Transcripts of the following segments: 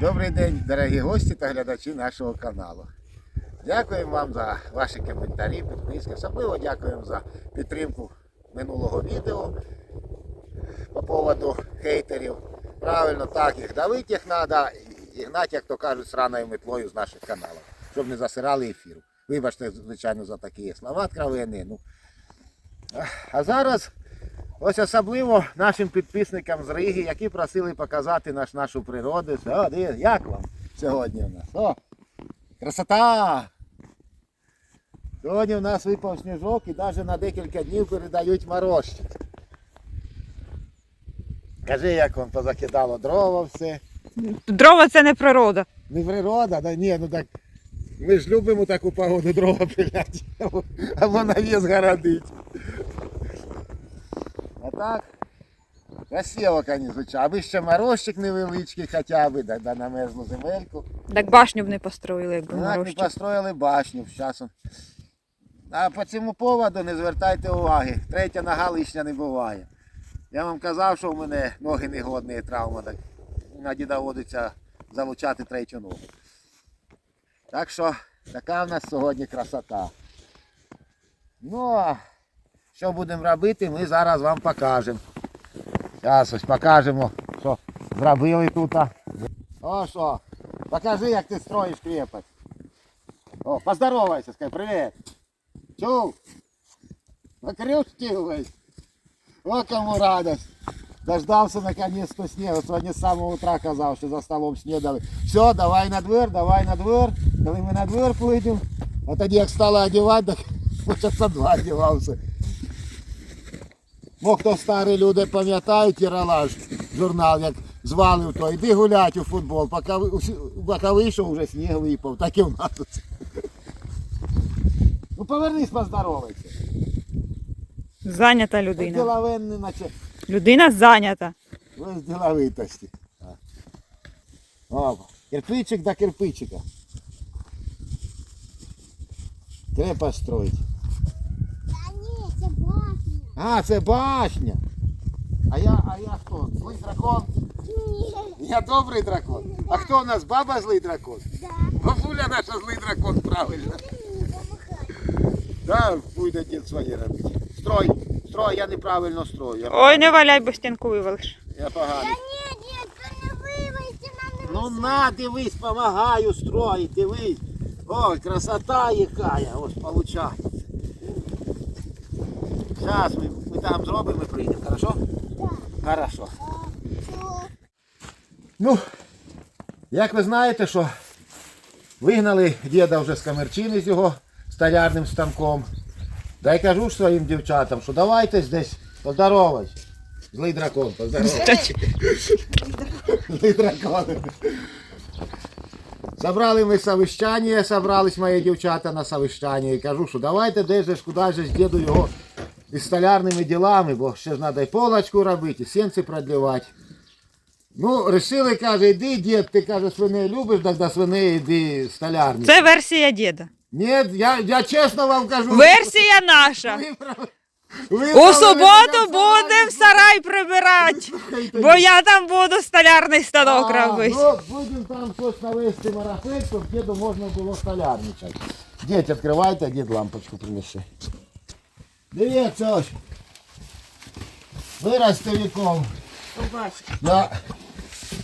Добрий день, дорогі гості та глядачі нашого каналу. Дякуємо вам за ваші коментарі, підписки. Особливо дякуємо за підтримку минулого відео по поводу хейтерів. Правильно, так, їх давити їх треба і гнати, як то кажуть, сраною метлою з наших каналів, щоб не засирали ефір. Вибачте, звичайно, за такі слова откровенні. Ну. А зараз Ось особливо нашим підписникам з Риги, які просили показати наш, нашу природу. О, дивіться, як вам сьогодні у нас? О, красота! Сьогодні у нас випав сніжок і навіть на декілька днів передають морозчик. Кажи, як вам позакидало дрова все. Дрова це не природа. Не природа, да ні, ну так. Ми ж любимо таку погоду дрова пиляти. Або- навіс городить. А так, красиво, звісно. Аби ще морозчик невеличкий хоча б, да, да на мерзлу земельку. Так башню б не построїли, якби Так, не морозчик. построїли башню з часом. А по цьому поводу не звертайте уваги. Третя нога лишня не буває. Я вам казав, що в мене ноги негодні, травма, так іноді доводиться залучати третю ногу. Так що така в нас сьогодні красота. Ну а що будемо робити, ми зараз вам покажемо. Зараз ось покажемо, що зробили тут. О що, покажи, як ти строїш крепость. О, поздоровайся, скажи привіт. Чув? Покрючивай. О, кому радость. Дождался наконец-то снега. Сьогодні з самого утра казав, що за столом снідали. Все, давай на двір, давай на двір. Коли ми на двір поїдемо, а тоді як стало одягати, так часа два одягався. Бо хто старі люди пам'ятають Єралаш, журнал, як звалив то, йди гулять у футбол, поки, вийшов, вже сніг випав, так і в нас. тут. Ну повернись, поздоровайся. Зайнята людина. Діловенний, наче Людина зайнята. ви з діловитості. О, кирпичик до кирпичика. Треба ні, це башня. А, це башня. А я, а я хто? Злий дракон? Ні. Я добрий дракон. А хто у нас баба злий дракон? Да. Бабуля наша злий дракон, правильно. Да, буде дід своє робити. Строй, строй, я неправильно строю. Я, Ой, не валяй, бо стінку вивалиш. я поганий. Та ні, дітка, не вивезти, нам не Ну на, дивись, помагаю строїть, дивись. Ой, красота якая, ось получається. Зараз ми, ми там зробимо і прийдемо, хорошо? Хорошо. Ну, як ви знаєте, що вигнали діда вже з камерчини з його столярним станком. Да й кажу ж своїм дівчатам, що давайте десь поздоровайся. Злий дракон, поздоровайся. Злий дракон. Собрали ми совещання, собрались мої дівчата на совещання і кажу, що давайте десь же ж куди ж діду його із столярними ділами, бо ще ж треба і полочку робити, і сенці продлівати. Ну, рішили, каже, іди, дід, ти каже, свиней любиш, так до свиней іди столярні. Це версія діда. Ні, я, я чесно вам кажу. Версія наша. ви ви У суботу будемо сарай прибирати. Бо я там буду столярний станок а, робити. Ну, будемо там щось навести марафет, щоб діду можна було столярничати. Діть, відкривайте, дід лампочку принесе. Дивіться ось. Виросте віком. На,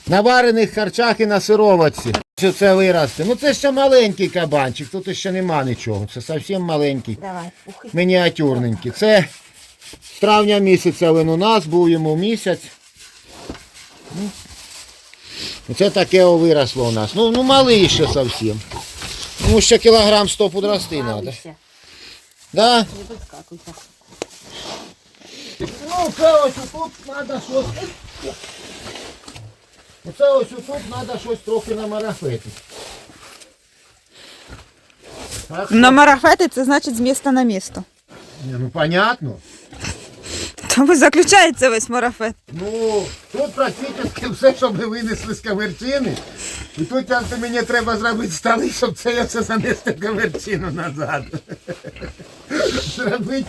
на варених харчах і на сироватці. Що це виросте? Ну це ще маленький кабанчик, тут ще нема нічого. Це зовсім маленький. Давай. Мініатюрненький. Це з травня місяця він у нас, був йому місяць. Ну, Це таке о виросло у нас. Ну, ну малий ще зовсім. Ну ще кілограм 100 подрости треба. Да? Ну, це ось тут треба щось. Оце ось тут треба щось трохи намарафетити. Так що- На марафети це значить з міста на місто. Ні, ну понятно. Тому заключається весь марафет. Ну, тут практично все, що ми винесли з камерчини. І тут тільки мені треба зробити столи, щоб це я все занести в камерчину назад. Зробити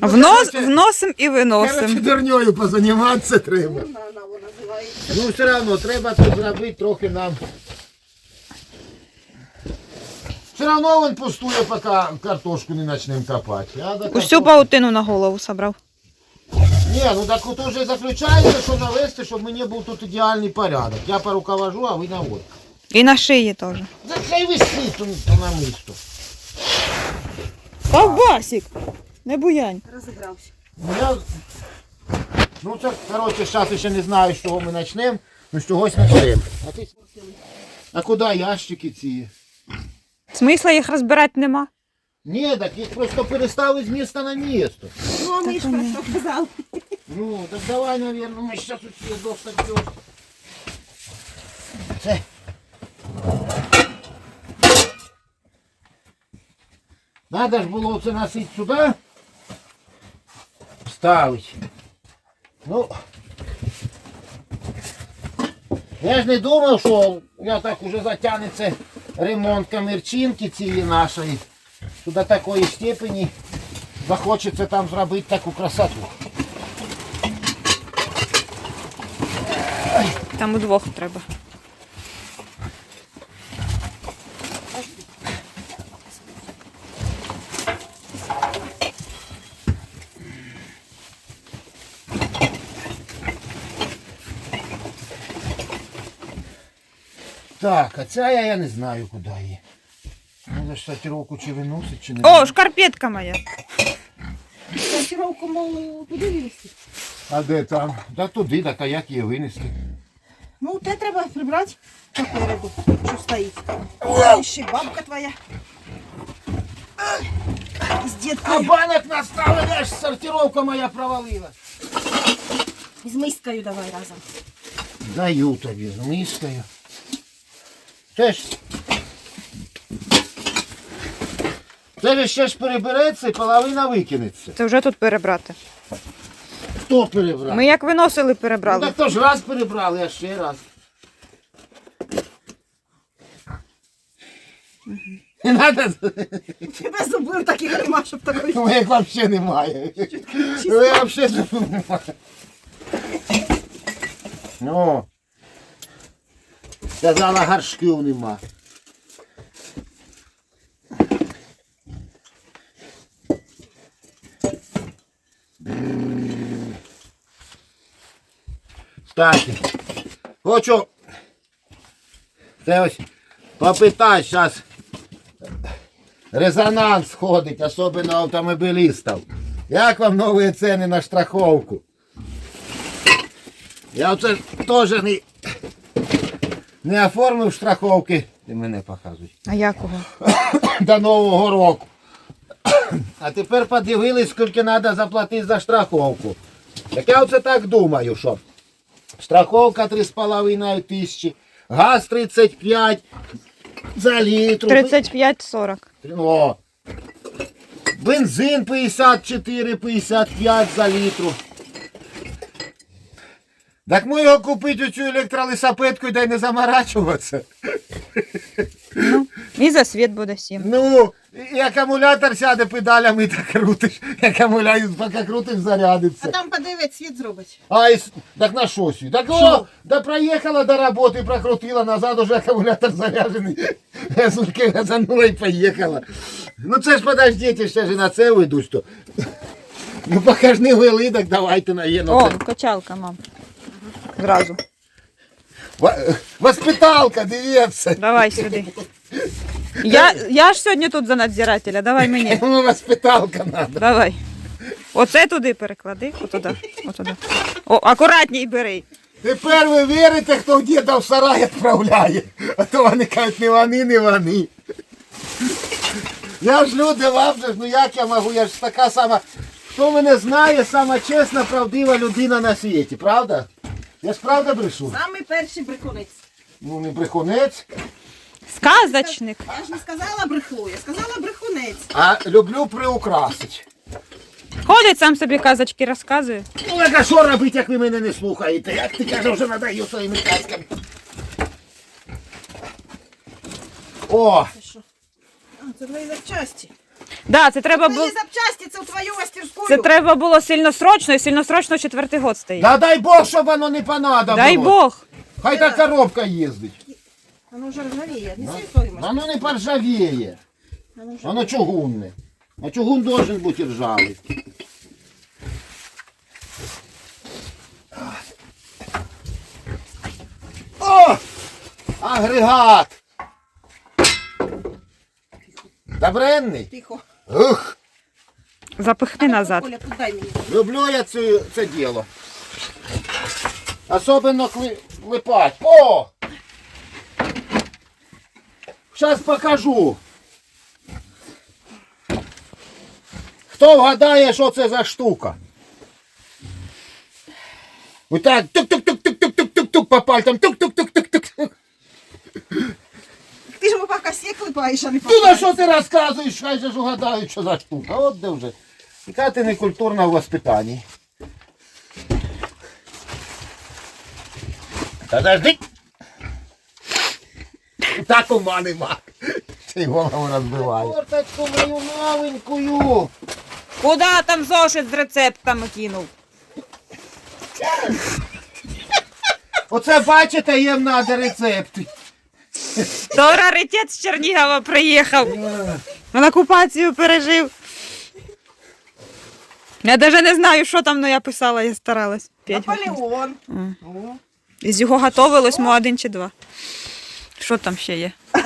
Внос, вносим і Короче, виносим. дурньою позаніматися треба. Ну, все одно, треба тут зробити трохи нам. Все одно він пустує, поки картошку не почнемо копати. До Усю картошки- паутину на голову собрав. Ні, ну так от уже заключається, що навести, щоб мені був тут ідеальний порядок. Я поруковожу, а ви на вот. І на шиї теж. Да хай висить то, то на. Ковбасик! Не буянь. Ну, я... ну це, коротше, зараз ще не знаю, з чого ми почнемо, ну з чогось почнемо. А, ти... а куди ящики ці? Смисла їх розбирати нема. Ні, так їх просто переставить з міста на місто. Ну, а ми ж про що казали. Ну, так давай, наверное, ми зараз усі достаємо. Це. Надо ж було це носити сюди. Ставить. Ну. Я ж не думав, що я так уже затягнеться ремонт камерчинки цієї нашої. що До такої степені захочеться там зробити таку красоту. Там удвох треба. Так, а ця я, я не знаю, куди її. Надо ж сортировку чи виносить, чи не О, шкарпетка моя. Сортировку, мол, туди винести. А де там? Да туди, так а як її винести? Ну, те треба прибрати попереду, що стоїть. І ще бабка твоя. З А діткою. банок наставили, аж сортировка моя провалила. З мискою давай разом. Даю тобі з мискою. Це ж. Це ж ще ж перебереться і половина викинеться. Це вже тут перебрати. Хто перебрав? Ми як виносили, Ну, перебрали. так то ж раз перебрали, а ще раз. Не надо. Тебе зубів таких нема, щоб такої. Ну, як взагалі немає. Ну, я взагалі немає. Ну. Сказала, горшків нема. Кстати, хочу це ось попитати зараз резонанс ходить, особливо автомобілістів. Як вам нові ціни на страховку? Я оце теж не, не оформив страховки. Ти мене показуй. А якого? До Нового року. А тепер подивились, скільки треба заплатити за страховку. Так я оце так думаю, що страховка 3,5 тисячі, газ 35 за літру. 35-40. О. Бензин 54-55 за літру. Так ми його купити оцю електролисапетку і дай не заморачуватися. І за світ буде 7. Ну, і акумулятор сяде педалями і так крутиш. І Акумулятор, поки крутиш, А там подивить, світ зробить. А, і с- так на що сі? Так о, да проїхала до роботи, прокрутила назад, уже акумулятор заряджений. Газульки газанула і поїхала. Ну це ж подождите, ще ж і на це вийдуть. То. Ну поки ж не вели, так давайте на є. Ну, О, це... качалка, мам. Зразу. Воспиталка, дивіться. Давай сюди. Я, я ж сьогодні тут за надзирателя, давай мені. Ну, воспиталка надо. Давай. Оце туди переклади. Отуда. Отуда. О, акуратній бери. Тепер ви вірите, хто діда в сарай відправляє. А то вони кажуть, не вони, не вони. Я ж люди вам же, ну як я можу, я ж така сама. Хто мене знає, сама чесна, правдива людина на світі, правда? Я ж правда брешу? Самий перший брехунець. Ну не брехунець, Сказочник. Я ж не сказала брехло, я сказала брехунець. а люблю приукрасить. Ходить сам собі казочки розказує. Ну так а що робити, як ви мене не слухаєте? Як ти каже, вже надаю своїми казками. О, Ти що? А, це твої запчасті. Да, це треба було. запчасті, це в твою мастерську. Це треба було сильно срочно, і сильно срочно четвертий год стоїть. Да дай Бог, щоб воно не понадобилось. Дай Бог. Хай та коробка їздить. Воно вже ржавіє. Неси. Воно не поржавіє. Воно Воно чугунне. А чугун должен бути ржавий. О! Агрегат! Добренний? Тихо. Ух! Запихни назад. Подай мені. Люблю я це, це діло. Особенно кли, липать. О! Зараз покажу. Хто вгадає, що це за штука? Отак тук-тук-тук-тук-тук-тук-тук по пальцям. Тук-тук-тук-тук-тук. Ти ж поки косе а не Ну на що ти розказуєш? Хай же ж угадають, що за штука. От де вже. Яка ти некультурна в воспитанні. Подожди. Так ума нема. Ти голову розбиває. Корточку мою новенькую. Куди там зошит з рецептами кинув? Оце бачите, їм надо рецепти. То раритет з Чернігова приїхав. На окупацію пережив. Я навіть не знаю, що там, але я писала, я старалась. Наполеон. О. Із його готовилось мо один чи два. Що там ще є?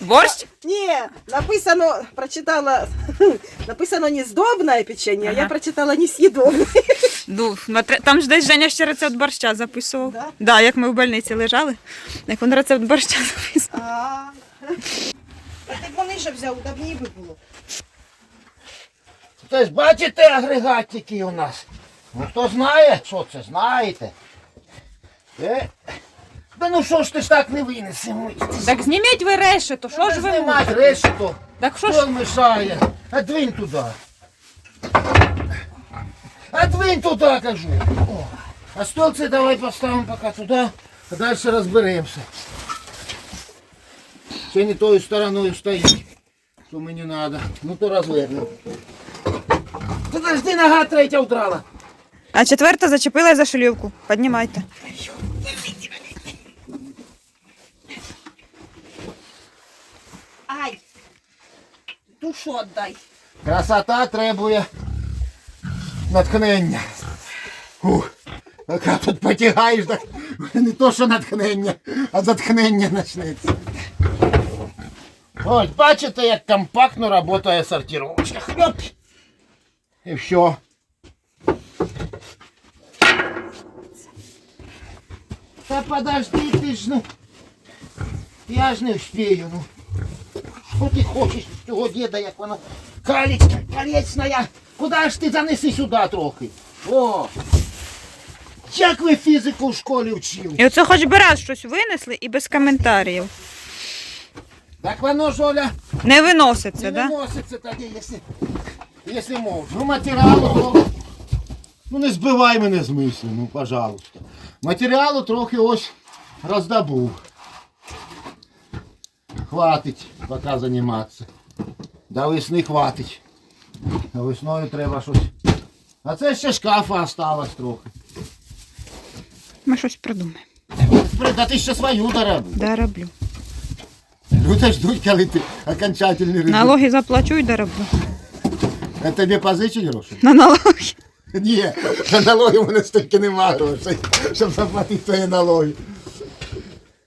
Борщ? Ні, написано, прочитала, написано нездобне печення, а я прочитала несъедобне. Ну, там ж десь Женя ще рецепт борща записував. Да? Да, як ми в больниці лежали, як він рецепт борща записував. А А ти б вони ще взяв, давні би було. Це ж бачите агрегатики у нас. Ну хто знає, що це, знаєте. Е? Да ну що ж ти ж так не винесемо? Так зніміть ви решето, що ж ви? Знімати решето. Так що Що ж? мешає? А двинь туди. А двинь туди, кажу. О. А столці давай поставимо поки туди, а далі розберемося. Ще не тою стороною стоїть, що мені треба. Ну то розвернемо. Подожди, нога третя вдрала. А четверта зачепилась за шлюпку. Піднімайте. Ай! Душу отдай. Красота требує натхнення. Ух, яка тут потягаєш, так не то, що натхнення, а затхнення почнеться. Ось, бачите, як компактно працює сортировочка. Хлоп. І все. Та подожди, ти ж ну. Я ж не вспію, ну. Що ти хочеш з цього діда, як воно калічка, калечна. Куди ж ти занеси сюди трохи? О! Як ви фізику в школі вчили? І оце хоч би раз щось винесли і без коментарів. Так воно ж, Оля, Не виноситься, не да? виноситься тоді, якщо, якщо можна. Ну, матеріалу трохи. Ну не збивай мене з мислі, ну, пожалуйста. Матеріалу трохи ось роздобув. Хватить поки займатися. До весни хватить. А весною треба щось. А це ще шкафа осталось трохи. Ми щось придумаємо. Та ти ще свою дороблю. Да, роблю. Люди ждуть, коли ти окончательний результат. Налоги заплачу і дороблю. А тобі позичить гроші? На налоги. Ні, на налоги в мене стільки нема грошей, щоб заплатити твої налоги.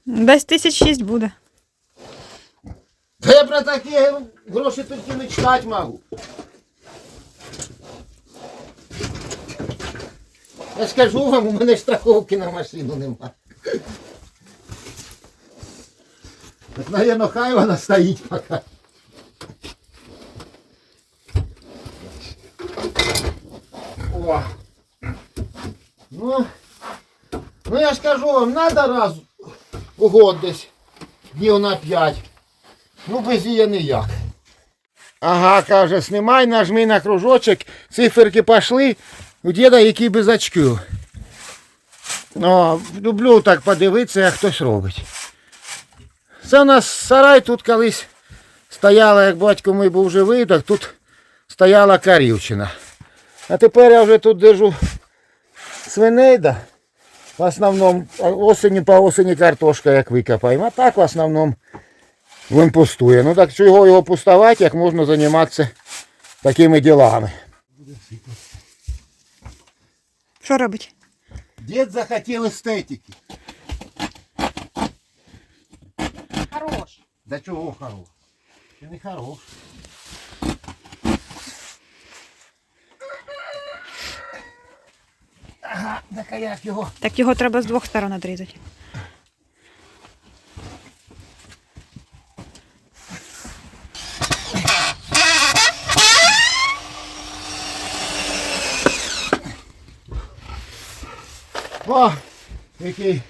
Десь тисяч шість буде. Та я про такі гроші тільки мечтати можу. Я скажу вам, у мене страховки на машину нема. Так, наверное, хай вона стоїть поки. О. Ну, ну я ж кажу вам, надо раз у год десь, днів на п'ять. Ну, без її ніяк. Ага, каже, знімай, нажми на кружочок, циферки пішли, у діда які без очків. Ну, люблю так подивитися, як хтось робить. Це у нас сарай тут колись стояла, як батько мій був живий, так тут стояла карівчина. А тепер я вже тут держу свиней, да. В основному осені по осені картошка як викопаємо. А так в основному він пустує. Ну так чого його пустувати, як можна займатися такими ділами. Що робить? Дід захотів естетики. Хорош. Да чого хорош? Ти не хорош. Ага, так а як його? Так його треба з двох сторон відрізати. О, який.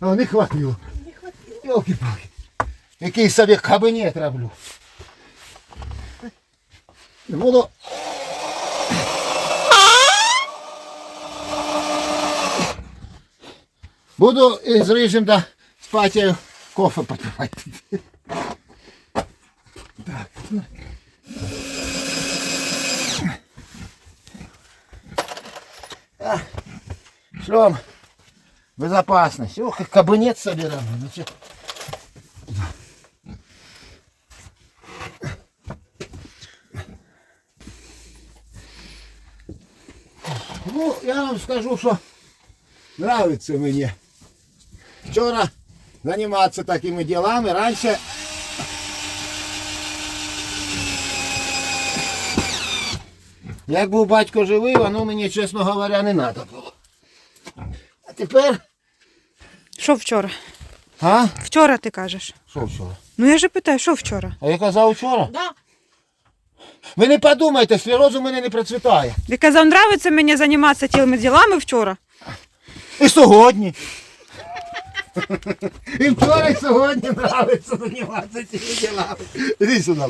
О, не хватило. Не хватило. Йолки-палки. Який собі кабінет роблю. Буду. Буду із рижем да патією кофе попивати. Так. А, Шлем. Безопасность. Ох, и кабинет собирал. Ну. Ну, я вам скажу, що нравится мені. Вчора заниматься такими делами. Раньше як був батько живий, воно мені, чесно говоря, не треба було. Тепер. Що вчора? А? Вчора ти кажеш. Що вчора? Ну я же питаю, що вчора? А я казав вчора? Да. Ви не подумайте, склероз у мене не процвітає. Ти казав, нравиться мені займатися тими ділами вчора. І сьогодні. І вчора, і сьогодні нравиться займатися цими ділами. Іди сюди.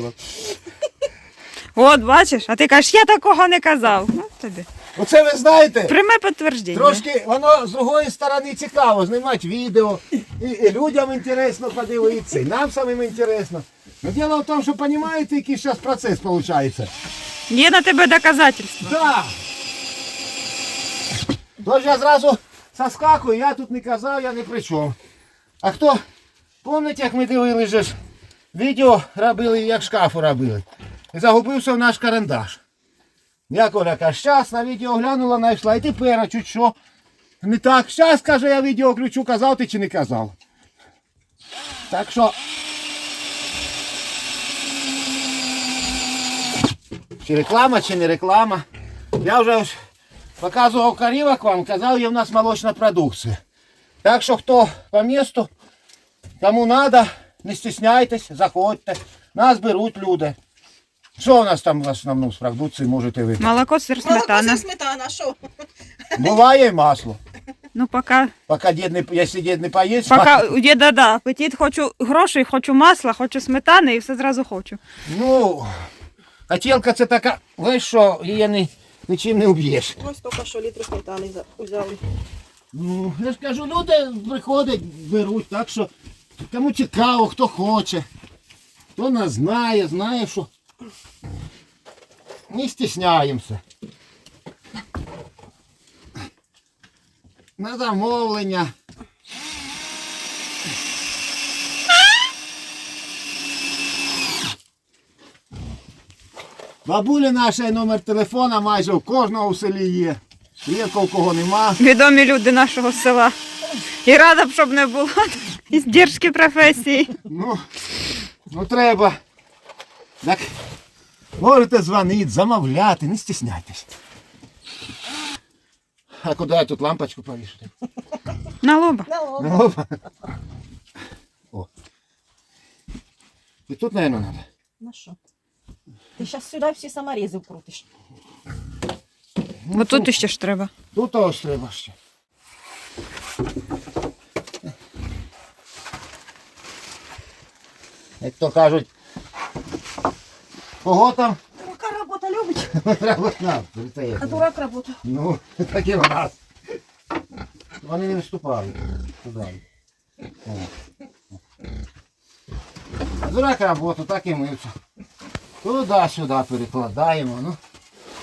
От, бачиш, а ти кажеш, я такого не казав. Ну, тобі. Оце ви знаєте, Пряме підтвердження. трошки воно з другої сторони цікаво, знімати відео. І, і людям інтересно подивитися, і нам самим інтересно. Но діло в тому, що розумієте, який зараз процес виходить. Є на тебе доказательства. Да. Тож я зразу соскакую, я тут не казав, я не при чому. А хто, пам'ятаєте, як ми дивилися відео робили, як шкафу робили. І загубився в наш карандаш. Я Коля каже, щас на відео глянула, знайшла, і тепер, а чуть що. Не так, щас, каже, я відео включу, казав ти чи не казав. Так що. Чи реклама, чи не реклама. Я вже ось показував корівок вам, казав, є в нас молочна продукція. Так що хто по місту, кому треба, не стісняйтесь, заходьте. Нас беруть люди. Що у нас там в основному з продукції можете ви? Молоко, сир, Молоко сметана. сметана, що? Буває і масло. Ну, поки, Поки дід не, якщо дід не поїсть, поки у діда, да, апетит, хочу грошей, хочу масла, хочу сметани і все зразу хочу. ну, хотілка це така, ви що, її не, нічим не уб'єш. Ось тільки що літр сметани взяли. Ну, я ж кажу, люди приходять, беруть, так що кому цікаво, хто хоче, хто нас знає, знає, що не стісняємося. На замовлення. Бабулі наша номер телефона майже у кожного в селі є. Рідко у кого нема. Відомі люди нашого села. І рада б, щоб не було іздержки професії. Ну, ну треба. Так, можете дзвонити, замовляти, не стісняйтесь. А куди я тут лампочку повішати? На лоба. На лоб. На лоб? О. І тут, мабуть, треба. На що? Ти зараз сюди всі саморізи вкрутиш. Бо тут іще ж треба. Тут ось треба ще. Як то кажуть, кого там Рука робота любить, треба. Це а дурак робота. Ну, так і в нас. Вони не виступали. Туди. О. Дурак роботу, так і ми. Туди-сюди перекладаємо. Ну,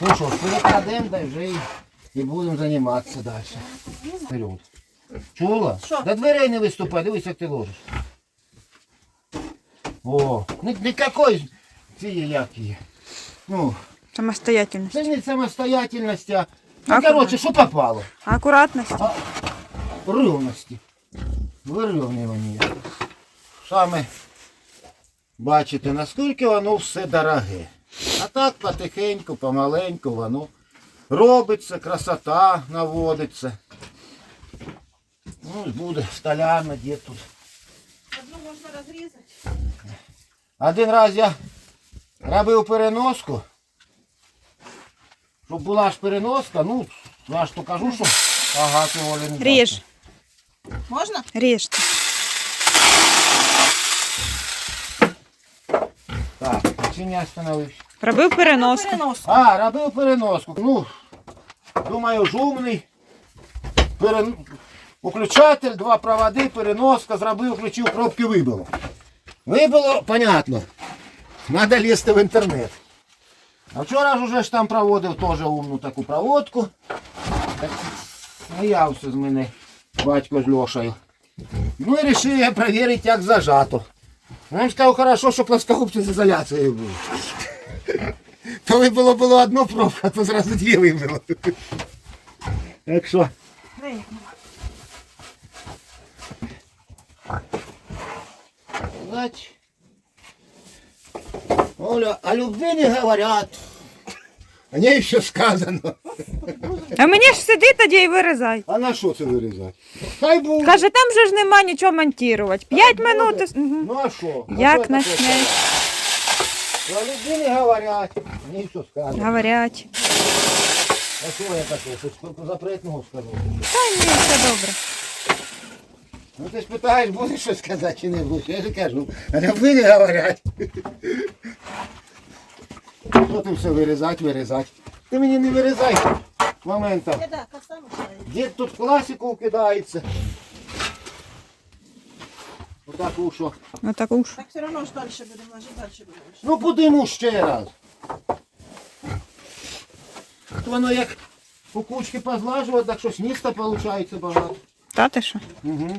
ну що ж, перекладемо, да вже і, і будемо займатися далі. Вперед. Чула? Що? До дверей не виступай, дивись, як ти ложиш. О, ні, никакой цієї як її. Ну, Самостоятельність. це не самостоятельність, а, ну, Аккуратно. коротше, що попало. Акуратність. Рівності. Вирівнювання. Саме бачите, наскільки воно все дороге. А так потихеньку, помаленьку воно робиться, красота наводиться. Ну, буде столяно, де тут. Одну можна розрізати. Один раз я робив переноску. Щоб була ж переноска, ну, я ж то кажу, що ага, ти волі не Ріж. Можна? Ріжте. Так, а чим я остановився? Робив переноску. Переноску. А, робив переноску. Ну, думаю, ж умний. Перен... Уключатель, два проводи, переноска, зробив, включив, пробки вибило. Вибило, понятно. Надо лізти в інтернет. А вчора уже ж там проводив теж умну таку проводку. Так сміявся з мене батько з Льошею. Ну і вирішив я перевірити, як зажато. Він сказав, хорошо, що плоскогубці з ізоляцією. То вибило було одну пробку, а то зразу дві вибило. Так що, Бач. Оля, о любви не говорят. О ней еще сказано. А мені ж сиди тоді і вирізай. А на що це вирізати? Хай буде. Каже, там же ж нема нічого монтувати. П'ять минут. Мгм. Ну а що? А Як що таке? начнеш? О любви не говорять. Ней все сказано. Говорять. А що я таке? Щось запретного скажу. Та ні, все добре. Ну ти ж питаєш, будеш щось сказати чи не будеш? Я ж кажу. А любви не говорять. Що ти все вирізати, вирізати? Ти мені не вирізай моментом. Мішає. Дід тут класику кидається. Отак що. Ну так уж. Так все одно ж далі будемо ложити, далі будемо. Ну будемо ще раз. От Воно як у кучки позлажувати, так щось міста виходить багато. Та ти що? Угу.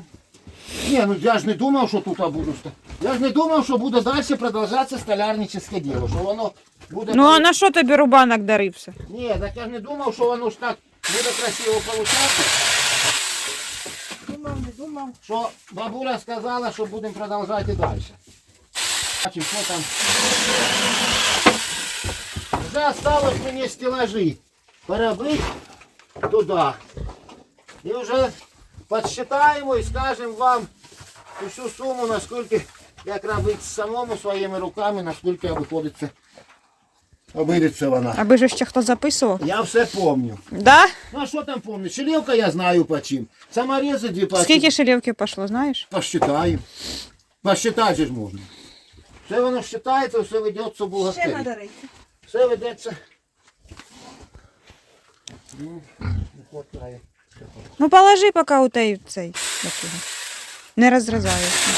Ні, ну я ж не думав, що тут буду. Я ж не думав, що буде далі продовжатися столярничне діло, що воно буде. Ну а на що тобі рубанок дарився? Ні, так я ж не думав, що воно ж так буде красиво получатися. Думав, не думав. що бабуля сказала, що будемо продовжувати і далі. Бачимо, що там. Вже осталось мені стелажі перебити туди. І вже підсчитаємо і скажемо вам усю суму, наскільки, як робити самому своїми руками, наскільки обходиться, обійдеться вона. Аби ж ще хто записував. Я все помню. Да? Ну а що там помню? Шелівка я знаю по чим. Саморези дві чим. Скільки шилівки пішло, знаєш? Посчитаем. Посчитать же ж можна. Все воно считається, все ведеться в Ще бухгалтерії. треба рейти. Все ведеться. Ну, не хватає. Ну положи, поки у той цей. Не розрізається.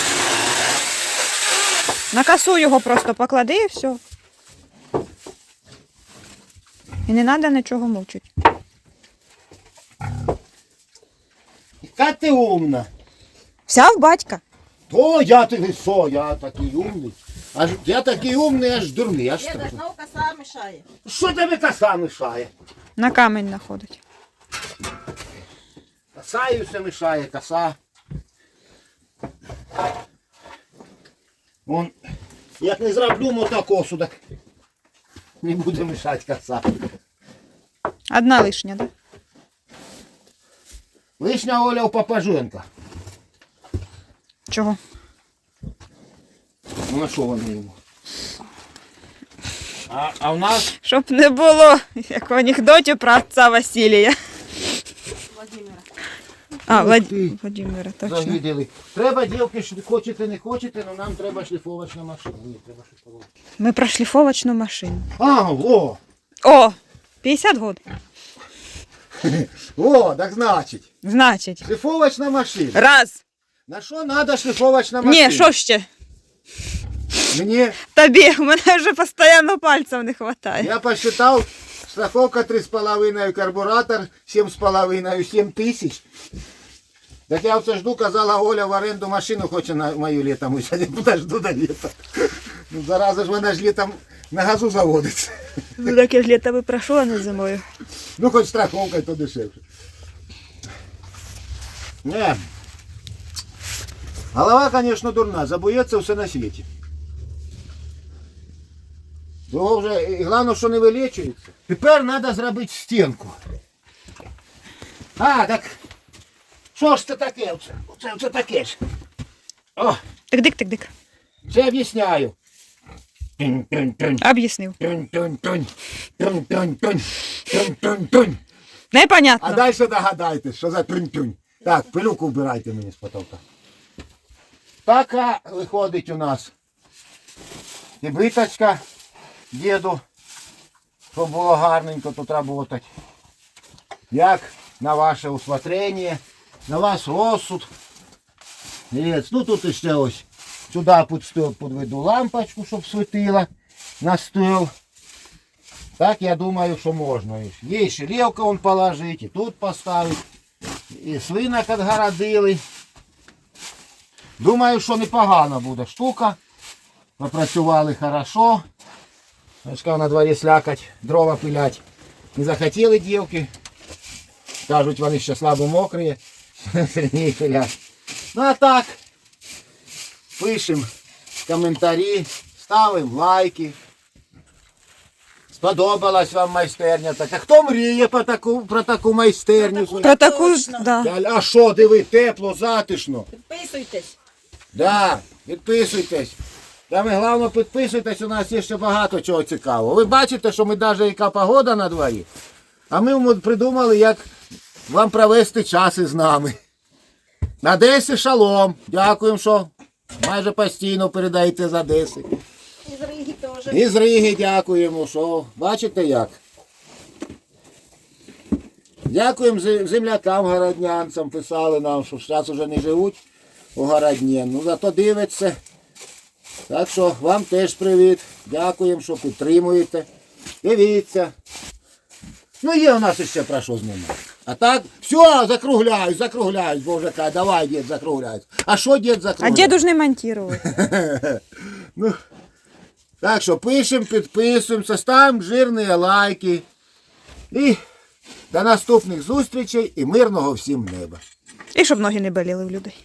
На косу його просто поклади і все. І не треба нічого мовчити. Яка ти умна. Взяв батька. То я ти що, я такий умний. Аж, я такий умний, аж дурний, аж Я так, страшно. ну коса мішає. Що тебе коса мішає? На камінь знаходить. Коса і все мішає, коса. Вон, як не зроблю мотокосу, так не буде мішати коса. Одна лишня, так? Да? Лишня Оля у Папаженка. Чого? Ну на що вони йому? А, а в нас Щоб не було, як в анекдоті про отца Василія. Владимира. А, Ух Влад... ти. Владимира, точно. завідали. Треба, дівки, що хочете, не хочете, але нам треба шліфовочна машина. Ні, треба шліфовочна. Ми про шліфовочну машину. А, о! О! 50 год. О, так значить. Значить. Шліфовочна машина. Раз. На що треба шліфовочна машина? Ні, що ще? Мені, Тобі, у мене вже постійно пальців не вистачає. я посчитав, страховка 3,5, карбуратор 7,5, 7 тисяч. Так я оце жду, казала Оля в оренду машину хоче на мою літом взяти. Подожду до літа. Ну, зараза ж вона ж літом на газу заводиться. Ну таке ж літо би пройшло, а не зимою. Ну, хоч страховка, то дешевше. Не. Голова, звісно, дурна, забується все на світі. Того вже, і головне, що не вилічується. Тепер треба зробити стінку. А, так. Що ж це таке? Оце, оце, оце таке ж. О, Тик-дик, тик-дик. це об'ясняю. Об'яснив. Тюнь-тюнь-тюнь. А далі догадайтесь, що за тюнь-тюнь. Так, пилюку вбирайте мені з потолка. Така виходить у нас. І биточка діду, щоб було гарненько тут працювати. Як на ваше усмотрення, на ваш розсуд. Ну тут іще ось сюди підведу лампочку, щоб світила на стіл. Так я думаю, що можна. Є і шилівка вон положити, і тут поставити. І свинок відгородили. Думаю, що непогана буде штука. Попрацювали хорошо. Очка на дворі слякать, дрова пилять. Не захотіли дівки. Кажуть, вони ще слабо мокрі. Пилять. Ну а так. Пишемо коментарі, ставимо лайки. Сподобалась вам майстерня така. Хто мріє про таку, про таку майстерню? Про таку, Точно. да. А що, диви, тепло, затишно. Підписуйтесь. Да, підписуйтесь. Там і головне підписуйтесь, у нас є ще багато чого цікавого. Ви бачите, що ми навіть яка погода на дворі. А ми придумали, як вам провести час із нами. На Одесі шалом. Дякуємо, що майже постійно передаєте з Одеси. І з Риги теж. І з Риги дякуємо, що бачите як. Дякуємо землякам городнянцям, писали нам, що зараз вже не живуть у городні. Ну зато дивиться. Так що вам теж привіт. Дякуємо, що підтримуєте. Дивіться. Ну є у нас ще про що знімати. А так, все, закругляюсь, закругляюсь, бо вже каже, давай, дід, закругляюсь. А що дід А закругляє? діду ж не монтувати. Ну, так що пишемо, підписуємося, ставимо жирні лайки. І до наступних зустрічей і мирного всім неба. І щоб ноги не боліли в людей.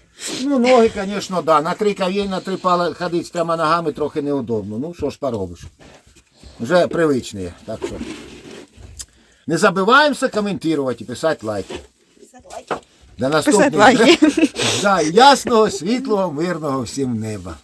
Ну, ноги, звісно, да. На три кав'є, на три пала ходити з трьома ногами трохи неудобно. Ну, що ж поробиш. Вже привичні, так що. Не забываемся комментировать і писать лайки. До наступних лайки. Да, ясного, світлого, мирного всім неба.